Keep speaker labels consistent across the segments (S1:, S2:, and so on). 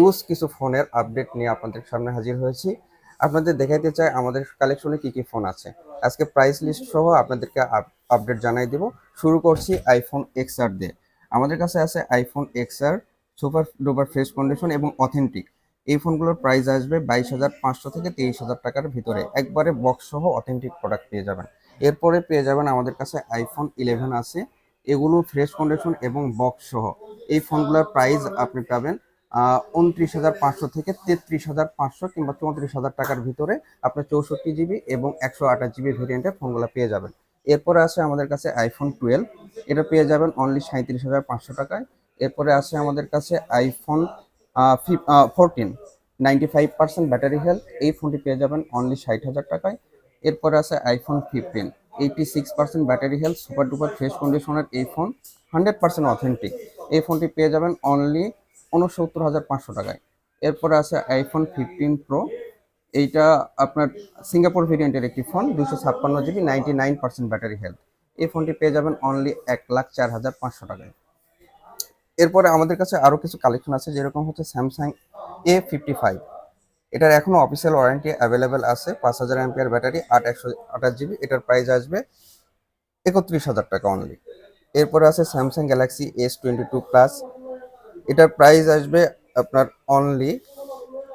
S1: Use কিছু ফোনের update নিয়ে আপনাদের সামনে হাজির হয়েছি। আপনাদের দেখাইতে চাই আমাদের কালেকশনে কি কি ফোন আছে। আজকে প্রাইস লিস্ট সহ আপনাদেরকে আপডেট জানাই দেব। শুরু করছি আইফোন এক্স আর দিয়ে। আমাদের কাছে আছে আইফোন এক্স আর সুপার ডুপার ফ্রেশ কন্ডিশন এবং অথেন্টিক এই ফোনগুলোর প্রাইস আসবে বাইশ হাজার পাঁচশো থেকে তেইশ হাজার টাকার ভিতরে। একবারে বক্স সহ অথেন্টিক প্রোডাক্ট পেয়ে যাবেন। এরপরে পেয়ে যাবেন আমাদের কাছে আইফোন ইলেভেন আছে। এগুলো ফ্রেশ কন্ডিশন এবং বক্স সহ। এই ফোনগুলোর প্রাইস আপনি পাবেন উনত্রিশ হাজার পাঁচশো থেকে তেত্রিশ হাজার পাঁচশো কিংবা চৌত্রিশ হাজার টাকার ভিতরে আপনি চৌষট্টি জিবি এবং একশো আঠাশ জিবি ভেরিয়েন্টের ফোনগুলো পেয়ে যাবেন। এরপরে আছে আমাদের কাছে আইফোন টুয়েলভ এটা পেয়ে যাবেন অনলি সাঁত্রিশ হাজার পাঁচশো টাকায়। এরপরে আছে আমাদের কাছে iPhone fourteen ninety five percent battery health এই ফোনটি পেয়ে যাবেন অনলি ষাট হাজার টাকায়। এরপরে আছে iPhone fifteen eighty six percent battery health super duper fresh কন্ডিশনের এই ফোন হান্ড্রেড পার্সেন্ট অথেন্টিক এই ফোনটি পেয়ে যাবেন অনলি উনসত্তর হাজার পাঁচশো টাকায়। এরপরে আছে আইফোন ফিফটিন প্রো এইটা আপনার সিঙ্গাপুর ভেরিয়েন্টের একটি ফোন দুশো ছাপ্পান্ন GB ninety nine percent battery health এই ফোনটি পেয়ে যাবেন অনলি এক লাখ চার হাজার পাঁচশো টাকায়। এরপরে আমাদের কাছে আরও কিছু কালেকশন আছে, যেরকম হচ্ছে স্যামসাং এ ফিফটি ফাইভ এটার এখনও অফিসিয়াল ওয়ারেন্টি অ্যাভেলেবেল আছে, পাঁচ হাজার অ্যাম্পিয়ার ব্যাটারি আট একশো আঠাশ জিবি এটার প্রাইস আসবে একত্রিশ হাজার টাকা অনলি এরপরে আছে Samsung Galaxy S twenty two plus এটার প্রাইস আসবে আপনার অনলি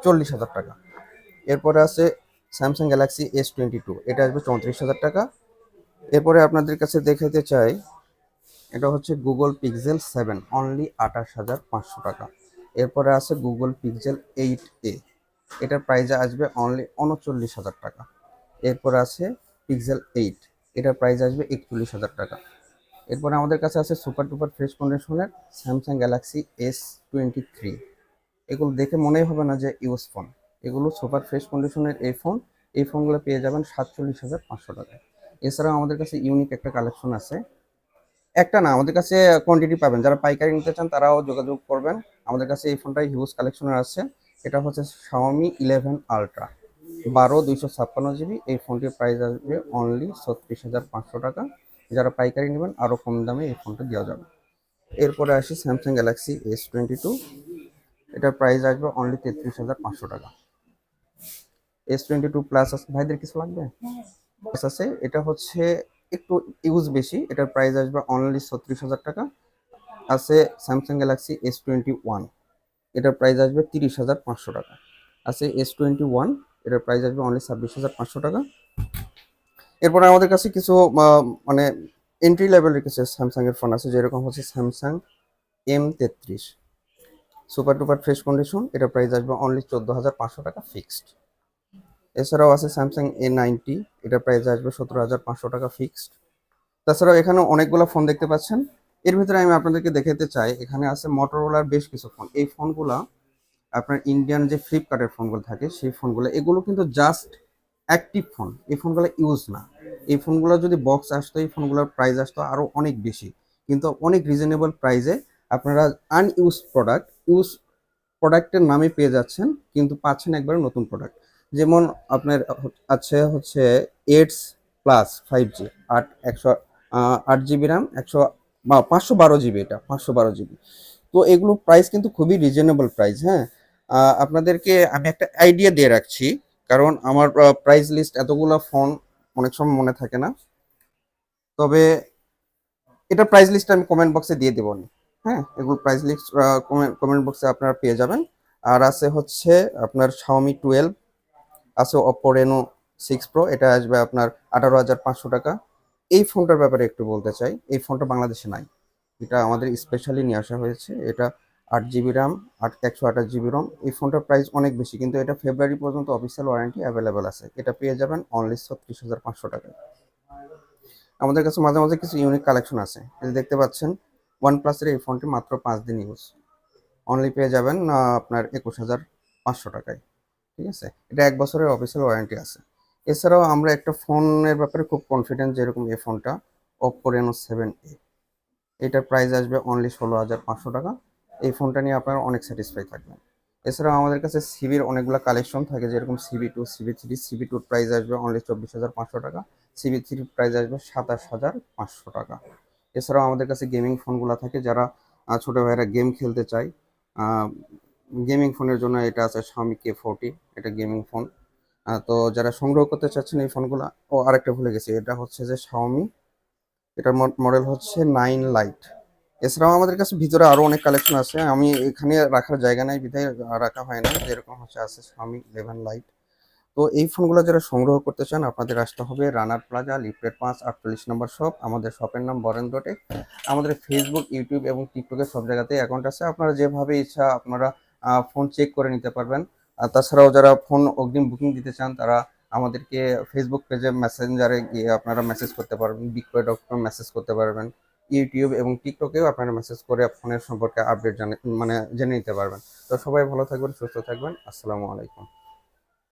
S1: চল্লিশ হাজার টাকা। এরপরে আছে Samsung Galaxy S twenty two এটা আসবে চৌত্রিশ হাজার টাকা। এরপরে আপনাদের কাছে দেখাতে চাই, এটা হচ্ছে গুগল পিক্সেল সেভেন অনলি আঠাশ হাজার পাঁচশো টাকা। এরপরে আছে গুগল পিক্সেল এইট এ এটার প্রাইস আসবে অনলি উনচল্লিশ হাজার টাকা। এরপরে আছে পিক্সেল এইট এটার প্রাইস আসবে একচল্লিশ হাজার টাকা। এরপরে আমাদের কাছে আছে সুপার টুপার ফ্রেশ কন্ডিশনের Samsung Galaxy S twenty three এগুলো দেখে মনেই হবে না যে ইউজ ফোন। এগুলো সুপার ফ্রেশ কন্ডিশনের এই ফোন। এই ফোনগুলো পেয়ে যাবেন সাতচল্লিশ হাজার পাঁচশো টাকায় এছাড়াও আমাদের কাছে ইউনিক একটা কালেকশন আছে। একটা না, আমাদের কাছে কোয়ান্টিটি পাবেন। যারা পাইকারি নিতে চান তারাও যোগাযোগ করবেন। আমাদের কাছে এই ফোনটাই হিউজ কালেকশনের আছে। এটা হচ্ছে শাওমি ইলেভেন আলট্রা বারো দুইশো ছাপ্পান্ন জিবি এই ফোনটির প্রাইস আসবে অনলি ছত্রিশ হাজার পাঁচশো টাকা। যারা পাইকারি নেবেন আরও কম দামে এই ফোনটা দেওয়া যাবে। এরপরে আসি Samsung Galaxy S twenty two এটার প্রাইস আসবে অনলি তেত্রিশ হাজার পাঁচশো টাকা। এস টোয়েন্টি টু প্লাস আছে। ভাইদের কিছু লাগবে? প্লাস আছে। এটা হচ্ছে একটু ইউজ বেশি। এটার প্রাইস আসবে অনলি ছত্রিশ হাজার টাকা। আছে Samsung Galaxy S twenty one এটার প্রাইস আসবে তিরিশ হাজার পাঁচশো টাকা। আছে এস টোয়েন্টি ওয়ান এটার প্রাইস আসবে অনলি ছাব্বিশ হাজার পাঁচশো টাকা। এরপরে আমাদের কাছে কিছু মানে এন্ট্রি লেভেলের কিছু স্যামসাং এর ফোন আছে, যেরকম হচ্ছে স্যামসাং এম তেত্রিশ। সুপার টুপার ফ্রেশ কন্ডিশন এটা প্রাইস আসবে অনলি চোদ্দ হাজার পাঁচশো টাকা ফিক্সড এছাড়াও আছে স্যামসাং এ নাইনটি এটা প্রাইস আসবে সতেরো হাজার পাঁচশো টাকা ফিক্সড তাছাড়াও এখানে অনেকগুলো ফোন দেখতে পাচ্ছেন। এর ভিতরে আমি আপনাদেরকে দেখাতে চাই, এখানে আছে মোটরোলার বেশ কিছু ফোন এই ফোনগুলো আপনার ইন্ডিয়ান যে ফ্লিপকার্টের ফোনগুলো থাকে, সেই ফোনগুলো এগুলো কিন্তু জাস্ট অ্যাক্টিভ ফোন এই ফোনগুলো ইউজ না। এই ফোনগুলো যদি বক্স আসতো, এই ফোনগুলোর প্রাইস আসতো আরও অনেক বেশি। কিন্তু অনেক রিজনেবল প্রাইসে আপনারা আনইউজ প্রোডাক্ট ইউজ প্রোডাক্টের নামে পেয়ে যাচ্ছেন, কিন্তু পাচ্ছেন একবারে নতুন প্রোডাক্ট যেমন আপনার আছে হচ্ছে এইটস প্লাস ফাইভ জি আট, একশো আট জিবি র্যাম একশো, বা পাঁচশো বারো জিবি এটা, পাঁচশো বারো জিবি তো এগুলো প্রাইস কিন্তু খুবই রিজনেবল প্রাইস হ্যাঁ। আপনাদেরকে আমি একটা আইডিয়া দিয়ে রাখছি। কারণ আমার প্রাইস লিস্ট এতগুলো ফোন অনেক সময় মনে থাকে না। তবে এটা প্রাইস লিস্ট আমি কমেন্ট বক্সে দিয়ে দেবো। হ্যাঁ এগুলো প্রাইস লিস্ট কমেন্ট বক্সে আপনারা পেয়ে যাবেন। আর আছে হচ্ছে আপনার শাওমি টুয়েলভ আছে অপো রেনো সিক্স প্রো এটা আসবে আপনার আঠারো হাজার পাঁচশো টাকা। এই ফোনটার ব্যাপারে একটু বলতে চাই, এই ফোনটা বাংলাদেশে নাই। এটা আমাদের স্পেশালি নিয়ে আসা হয়েছে। এটা আট জিবি র্যাম আট, একশো আঠাশ জিবি রম এই ফোনটার প্রাইস অনেক বেশি, কিন্তু এটা ফেব্রুয়ারি পর্যন্ত অফিসিয়াল ওয়ারেন্টি অ্যাভেলেবেল আছে। এটা পেয়ে যাবেন অনলি ছত্রিশ হাজার পাঁচশো টাকায়। আমাদের কাছে মাঝে মাঝে কিছু ইউনিক কালেকশন আছে। এই দেখতে পাচ্ছেন ওয়ান প্লাসের এই ফোনটি মাত্র পাঁচ দিন ইউজ অনলি পেয়ে যাবেন আপনার একুশ হাজার পাঁচশো টাকায়। ঠিক আছে? এটা এক বছরের অফিসিয়াল ওয়ারেন্টি আছে। এছাড়াও আমরা একটা ফোনের ব্যাপারে খুব কনফিডেন্ট যেরকম এই ফোনটা ওপো রেনো সেভেন এ এটার প্রাইস আসবে অনলি ষোলো হাজার পাঁচশো টাকা। এই ফোনটা নিয়ে আপনারা অনেক স্যাটিসফাই থাকবেন। এছাড়াও আমাদের কাছে সিবির অনেকগুলো কালেকশন থাকে, যেরকম CB two CB three CB টুর প্রাইস আসবে অনলি চব্বিশ হাজার পাঁচশো টাকা সিবি থ্রির প্রাইস আসবে সাতাশ হাজার পাঁচশো টাকা। এছাড়াও আমাদের কাছে গেমিং ফোনগুলো থাকে, যারা ছোট ভাইয়েরা গেম খেলতে চায় গেমিং ফোনের জন্য এটা আছে Xiaomi কে ফোরটি এটা গেমিং ফোন তো যারা সংগ্রহ করতে চাচ্ছেন এই ফোনগুলো ও আরেকটা ভুলে গেছি, এটা হচ্ছে যে Xiaomi, এটার মডেল হচ্ছে নাইন লাইট এছাড়াও আমাদের কাছে ভিতরে আরও অনেক কালেকশন আছে। আমি এখানে রাখার জায়গা নাই, বিধায় রাখা হয় না। যেরকম হচ্ছে আছে স্বামী ইলেভেন লাইট তো এই ফোনগুলো যারা সংগ্রহ করতে চান, আপনাদের আসতে হবে রানার প্লাজা লিফটেড পাঁচ, আটচল্লিশ নম্বর শপ আমাদের শপের নাম বরেন্দ্র টেক আমাদের ফেসবুক ইউটিউব এবং টিকটকে সব জায়গাতেই অ্যাকাউন্ট আছে। আপনারা যেভাবে ইচ্ছা আপনারা ফোন চেক করে নিতে পারবেন। আর তাছাড়াও যারা ফোন অগ্রিম বুকিং দিতে চান, তারা আমাদেরকে ফেসবুক পেজে মেসেঞ্জারে গিয়ে আপনারা মেসেজ করতে পারবেন বিক্রয় ডট কম মেসেজ করতে পারবেন। ইউটিউব এবং টিকটকেও আপনারা মেসেজ করে ফোনের সম্পর্কে আপডেট জানে মানে জেনে নিতে পারবেন। তো সবাই ভালো থাকবেন, সুস্থ থাকবেন। আসসালামু আলাইকুম।